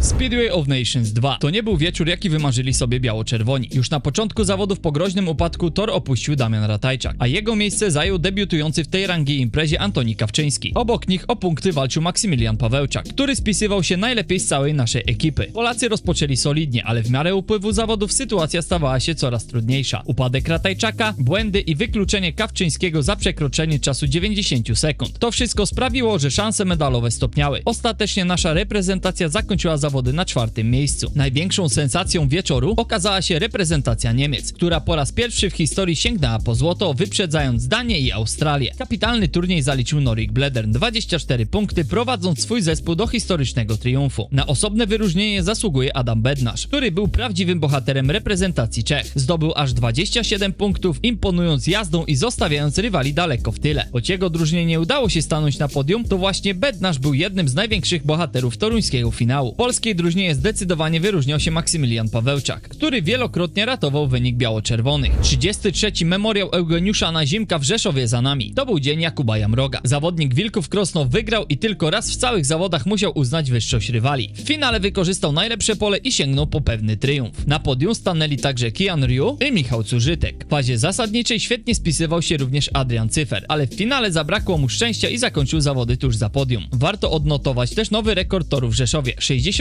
Speedway of Nations 2 to nie był wieczór, jaki wymarzyli sobie biało-czerwoni. Już na początku zawodów po groźnym upadku tor opuścił Damian Ratajczak, a jego miejsce zajął debiutujący w tej rangi imprezie Antoni Kawczyński. Obok nich o punkty walczył Maksymilian Pawełczak, który spisywał się najlepiej z całej naszej ekipy. Polacy rozpoczęli solidnie, ale w miarę upływu zawodów sytuacja stawała się coraz trudniejsza. Upadek Ratajczaka, błędy i wykluczenie Kawczyńskiego za przekroczenie czasu 90 sekund. To wszystko sprawiło, że szanse medalowe stopniały. Ostatecznie nasza reprezentacja zakończyła zawody na czwartym miejscu. Największą sensacją wieczoru okazała się reprezentacja Niemiec, która po raz pierwszy w historii sięgnęła po złoto, wyprzedzając Danię i Australię. Kapitalny turniej zaliczył Norik Bledern, 24 punkty, prowadząc swój zespół do historycznego triumfu. Na osobne wyróżnienie zasługuje Adam Bednarz, który był prawdziwym bohaterem reprezentacji Czech. Zdobył aż 27 punktów, imponując jazdą i zostawiając rywali daleko w tyle. Choć jego drużynie nie udało się stanąć na podium, to właśnie Bednarz był jednym z największych bohaterów toruńskiego finału. Polskiej drużynie zdecydowanie wyróżniał się Maksymilian Pawełczak, który wielokrotnie ratował wynik biało-czerwonych. 33. memoriał Eugeniusza Nazimka w Rzeszowie za nami. To był dzień Jakuba Jamroga. Zawodnik Wilków Krosno wygrał i tylko raz w całych zawodach musiał uznać wyższość rywali. W finale wykorzystał najlepsze pole i sięgnął po pewny triumf. Na podium stanęli także Kian Ryu i Michał Cużytek. W fazie zasadniczej świetnie spisywał się również Adrian Cyfer, ale w finale zabrakło mu szczęścia i zakończył zawody tuż za podium. Warto odnotować też nowy rekord toru w Rzeszowie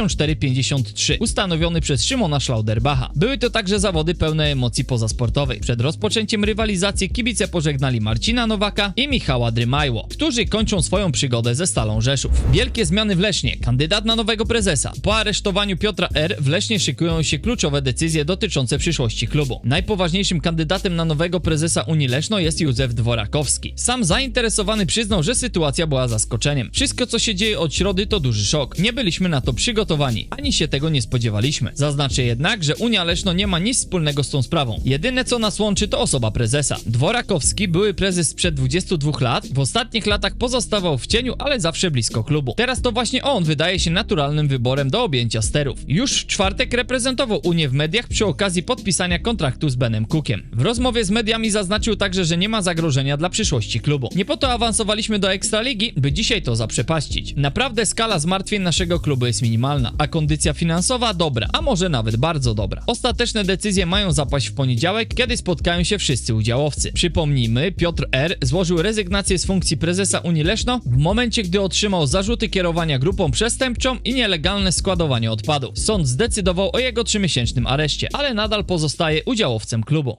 64-53, ustanowiony przez Szymona Schlauderbacha. Były to także zawody pełne emocji pozasportowej. Przed rozpoczęciem rywalizacji kibice pożegnali Marcina Nowaka i Michała Drymajło, którzy kończą swoją przygodę ze Stalą Rzeszów. Wielkie zmiany w Lesznie. Kandydat na nowego prezesa. Po aresztowaniu Piotra R. w Lesznie szykują się kluczowe decyzje dotyczące przyszłości klubu. Najpoważniejszym kandydatem na nowego prezesa Unii Leszno jest Józef Dworakowski. Sam zainteresowany przyznał, że sytuacja była zaskoczeniem. Wszystko co się dzieje od środy to duży szok. Nie byliśmy na to przygotowani, ani się tego nie spodziewaliśmy. Zaznaczę jednak, że Unia Leszno nie ma nic wspólnego z tą sprawą. Jedyne co nas łączy to osoba prezesa. Dworakowski, były prezes sprzed 22 lat, w ostatnich latach pozostawał w cieniu, ale zawsze blisko klubu. Teraz to właśnie on wydaje się naturalnym wyborem do objęcia sterów. Już w czwartek reprezentował Unię w mediach przy okazji podpisania kontraktu z Benem Cookiem. W rozmowie z mediami zaznaczył także, że nie ma zagrożenia dla przyszłości klubu. Nie po to awansowaliśmy do Ekstraligi, by dzisiaj to zaprzepaścić. Naprawdę skala zmartwień naszego klubu jest minimalna, a kondycja finansowa dobra, a może nawet bardzo dobra. Ostateczne decyzje mają zapaść w poniedziałek, kiedy spotkają się wszyscy udziałowcy. Przypomnijmy, Piotr R. złożył rezygnację z funkcji prezesa Unii Leszno w momencie, gdy otrzymał zarzuty kierowania grupą przestępczą i nielegalne składowanie odpadów. Sąd zdecydował o jego trzymiesięcznym areszcie, ale nadal pozostaje udziałowcem klubu.